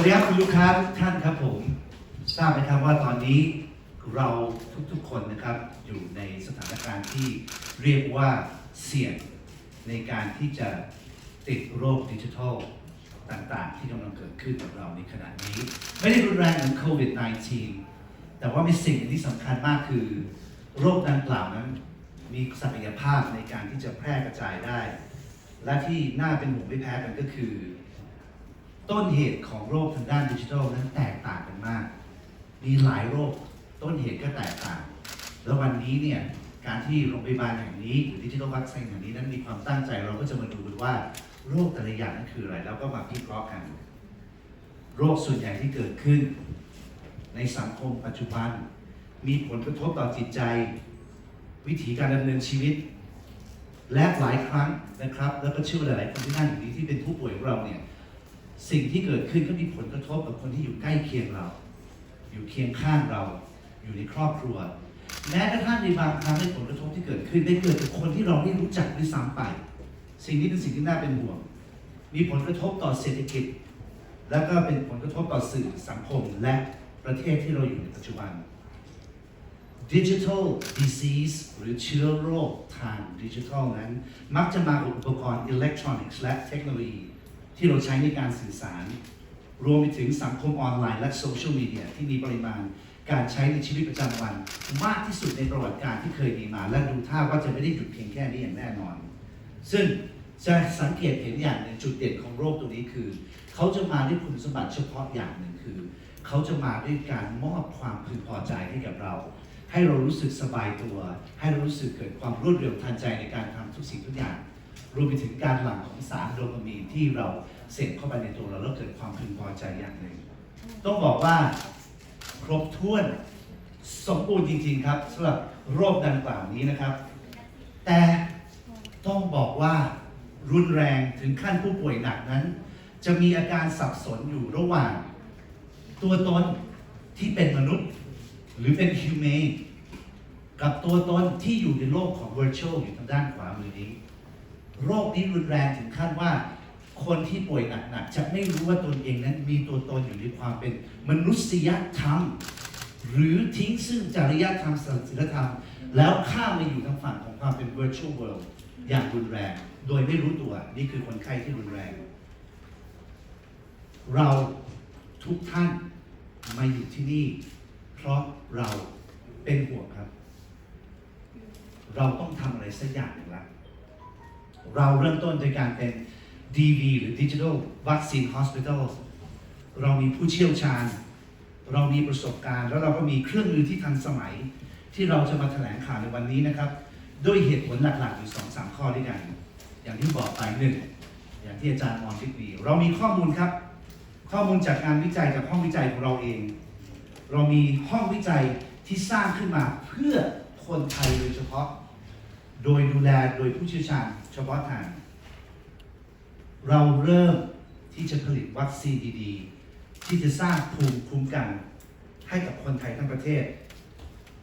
วัสดีครับคุณลูกค้าทุกท่านครับผมทราบไหมครับว่าตอนนี้เราทุกๆคนนะครับอยู่ในสถานการณ์ที่เรียกว่าเสี่ยงในการที่จะติดโรคดิจิทัลต่างๆ ที่กำลังเกิดขึ้นกับเราในขณะนี้ ไม่ได้รุนแรงเหมือนโควิด -19 แต่ว่ามีสิ่งที่สำคัญมากคือ โรคดังกล่าวนั้น มีศักยภาพในการที่จะแพร่กระจายได้ และที่น่าเป็นห่วงไม่แพ้กันก็คือ ต้นเหตุของโรคทางด้านดิจิทัลนั้นแตกต่างกันมาก มีหลายโรคต้นเหตุก็แตกต่าง แล้ววันนี้เนี่ยการที่โรงพยาบาลแห่งนี้หรือดิจิทัลวัคซีนแห่งนี้นั้นมีความตั้งใจเราก็จะมาดูกันว่าโรคแต่ละอย่างนั้นคืออะไร แล้วก็มาพิเคราะห์กัน โรคส่วนใหญ่ที่เกิดขึ้น ในสังคมปัจจุบัน มีผลกระทบต่อจิตใจ วิถีการดำเนินชีวิต และหลายครั้งนะครับ แล้วก็เชื่อว่าหลายๆคนที่นั่งอยู่นี้ที่เป็นผู้ป่วยของเราเนี่ย สิ่งที่เกิดขึ้นก็มีผลกระทบกับคนที่อยู่ใกล้เคียงเรา อยู่เคียงข้างเรา อยู่ในครอบครัว แม้กระทั่งในบางครั้งในผลกระทบที่เกิดขึ้นได้เกิดจากคนที่เราไม่รู้จักด้วยซ้ำไป สิ่งนี้เป็นสิ่งที่น่าเป็นห่วง มีผลกระทบต่อเศรษฐกิจ แล้วก็เป็นผลกระทบต่อสื่อสังคมและประเทศที่เราอยู่ในปัจจุบัน Digital Disease หรือเชื้อโรคทางดิจิทัลนั้น มักจะมากับอุปกรณ์อิเล็กทรอนิกส์และเทคโนโลยี ที่เราใช้ในการสื่อสาร รวมไปถึงสังคมออนไลน์และโซเชียลมีเดียที่มีปริมาณการใช้ในชีวิตประจำวัน มากที่สุดในประวัติการที่เคยมีมา และดูท่าว่าจะไม่ได้หยุดเพียงแค่นี้อย่างแน่นอน ซึ่งจะสังเกตเห็นอย่างหนึ่งจุดเด่นของโรคตัวนี้คือ เขาจะมาด้วยคุณสมบัติเฉพาะอย่างหนึ่งคือ เขาจะมาด้วยการมอบความพึงพอใจให้กับเรา ให้เรารู้สึกสบายตัว ให้เรารู้สึกเกิดความรวดเร็วทันใจในการทำทุกสิ่งทุกอย่าง รวมไปถึงการหลั่งของสารโดปามีนที่เราเสพเข้าไปในตัวเราแล้วเกิดความพึงพอใจอย่างหนึ่ง ต้องบอกว่าครบถ้วนสมบูรณ์จริง ๆ ครับสำหรับโรคดังกล่าวนี้นะครับ แต่ต้องบอกว่ารุนแรงถึงขั้นผู้ป่วยหนักนั้น จะมีอาการสับสนอยู่ระหว่าง ตัวตนที่เป็นมนุษย์ หรือเป็น human กับตัวตนที่อยู่ในโลกของ virtual อยู่ทางด้านขวามือนี้ โรคนี้รุนแรงถึงขั้นว่า คนที่ป่วยหนักๆจะไม่รู้ว่าตนเองนั้นมีตัวตนอยู่ในความเป็นมนุษยธรรม หรือทิ้งซึ่งจริยธรรมศีลธรรม แล้วข้ามมาอยู่ทางฝั่งของความเป็น virtual world อย่างรุนแรง โดยไม่รู้ตัวนี่คือคนไข้ที่รุนแรง เราทุกท่านมาอยู่ที่นี่ เพราะเราเป็นห่วงครับ เราต้องทำอะไรสักอย่างหนึ่งละ เราเริ่มต้นโดยการเป็น DV หรือ Digital Vaccine Hospital เรามีผู้เชี่ยวชาญ เรามีประสบการณ์ แล้วเราก็มีเครื่องมือที่ทันสมัย ที่เราจะมาแถลงข่าวในวันนี้นะครับ ด้วยเหตุผลหลักๆ อยู่สองสามข้อด้วยกัน อย่างที่บอกไปหนึ่งอย่างที่อาจารย์มอนทิพดีเรามีข้อมูลครับ ข้อมูลจากงานวิจัยจากห้องวิจัยของเราเอง เรามีห้องวิจัยที่สร้างขึ้นมาเพื่อคนไทยโดยเฉพาะ โดยดูแลโดยผู้เชี่ยวชาญเฉพาะทาง เราเริ่มที่จะผลิตวัคซีนดีๆ ที่จะสร้างภูมิคุ้มกัน ให้กับคนไทยทั้งประเทศ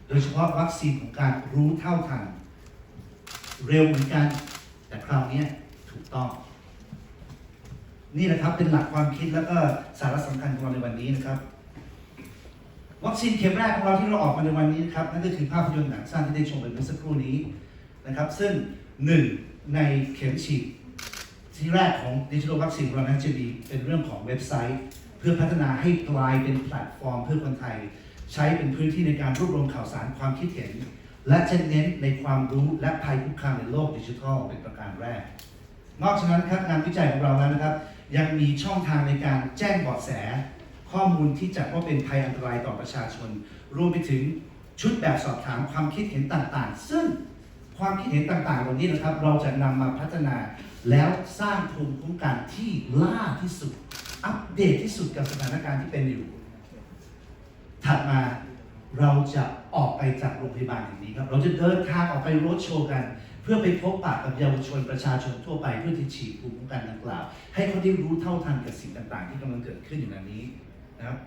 โดยเฉพาะวัคซีนของการรู้เท่าทัน เร็วเหมือนกัน แต่คราวนี้ถูกต้อง นี่นะครับเป็นหลักความคิดแล้วก็สาระสำคัญของเราในวันนี้นะครับวัคซีนเข็มแรกของเราที่เราออกมาในวันนี้นะครับนั่นก็คือภาพยนตร์หนังสั้นที่ได้ชมไปเมื่อสักครู่นี้ นะครับ ซึ่งหนึ่งในเข็มฉีดที่แรกของดิจิทัลวัคซีนของเรานั้นจะมีเป็นเรื่องของเว็บไซต์ เพื่อพัฒนาให้กลายเป็นแพลตฟอร์มเพื่อคนไทย ใช้เป็นพื้นที่ในการรวบรวมข่าวสารความคิดเห็น และจะเน้นในความรู้และภัยคุกคามในโลกดิจิทัลเป็นประการแรก นอกจากนั้นครับงานวิจัยของเราแล้วนะครับ ยังมีช่องทางในการแจ้งเบาะแส ข้อมูลที่จัดว่าเป็นภัยอันตรายต่อประชาชน รวมไปถึงชุดแบบสอบถามความคิดเห็นต่างๆ ซึ่ง ความคิดเห็นต่างๆเหล่านี้นะครับ เราจะนำมาพัฒนาแล้วสร้างภูมิคุ้มกันที่ล่าที่สุด อัปเดตที่สุดกับสถานการณ์ที่เป็นอยู่ ถัดมาเราจะออกไปจากโรงพยาบาลแห่งนี้ครับ เราจะเดินทางออกไปโรดโชว์กัน เพื่อไปพบปะกับเยาวชนประชาชนทั่วไปเพื่อที่ฉีดภูมิคุ้มกันดังกล่าว ให้เขาได้รู้เท่าทันกับสิ่งต่างๆ ที่กำลังเกิดขึ้นอยู่ในนี้นะครับ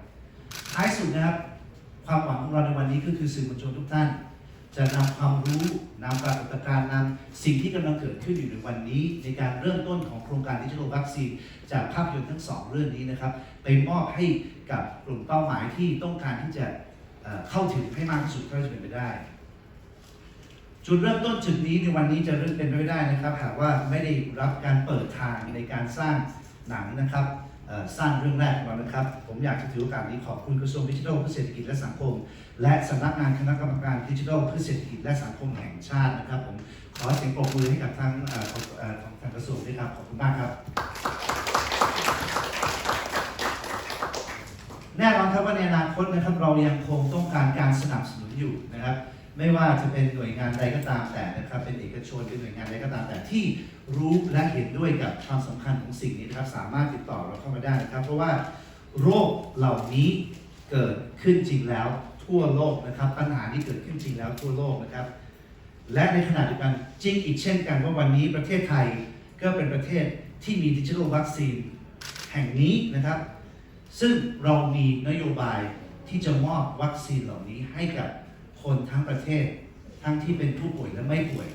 ท้ายสุดนะครับ ความหวังของเราในวันนี้ก็คือสื่อมวลชนทุกท่าน จะนำความรู้นำปรากฏการณ์นำสิ่งที่กำลังเกิดขึ้นอยู่ในวันนี้ ในการเริ่มต้นของโครงการดิจิทัลวัคซีนจากภาพยนตร์ทั้งสองเรื่องนี้นะครับไปมอบให้กับกลุ่มเป้าหมายที่ต้องการที่จะเข้าถึงให้มากที่สุดเท่าที่จะเป็นไปได้ จุดเริ่มต้นจุดนี้ในวันนี้จะเริ่มเป็นไปไม่ได้นะครับ หากว่าไม่ได้รับการเปิดทางในการสร้างหนังนะครับ สร้างเรื่องแรกของเรานะครับ ผมอยากจะถือโอกาสนี้ขอบคุณกระทรวงดิจิทัลเพื่อเศรษฐกิจและสังคม และสำนักงานคณะกรรมการดิจิทัลเพื่อเศรษฐกิจและสังคมแห่งชาตินะครับ ผมขอเสียงปรบมือให้กับทางเอ่อของของทางกระทรวงด้วยครับขอบคุณมากครับ แน่นอนครับว่าในอนาคตนะครับเรายังคงต้องการการสนับสนุนอยู่นะครับ ไม่ว่าจะเป็นหน่วยงานใดก็ตามแต่นะครับ เป็นเอกชนหรือหน่วยงานใดก็ตามแต่ที่รู้และเห็นด้วยกับความสำคัญของสิ่งนี้นะครับ สามารถติดต่อเราเข้ามาได้นะครับ เพราะว่าโรคเหล่านี้เกิดขึ้นจริงแล้วทั่วโลกนะครับ ปัญหานี้เกิดขึ้นจริงแล้วทั่วโลกนะครับ และในขณะเดียวกันจริงอีกเช่นกันว่าวันนี้ประเทศไทยก็เป็นประเทศที่มีดิจิทัลวัคซีนแห่งนี้นะครับ ซึ่งเรามีนโยบายที่จะมอบวัคซีนเหล่านี้ให้กับ คนทั้งประเทศ ทั้งที่เป็นผู้ป่วยและไม่ป่วย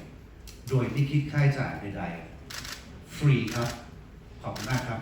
โดยไม่คิดค่าใช้จ่ายใดๆ ฟรีครับ ขอบคุณมากครับ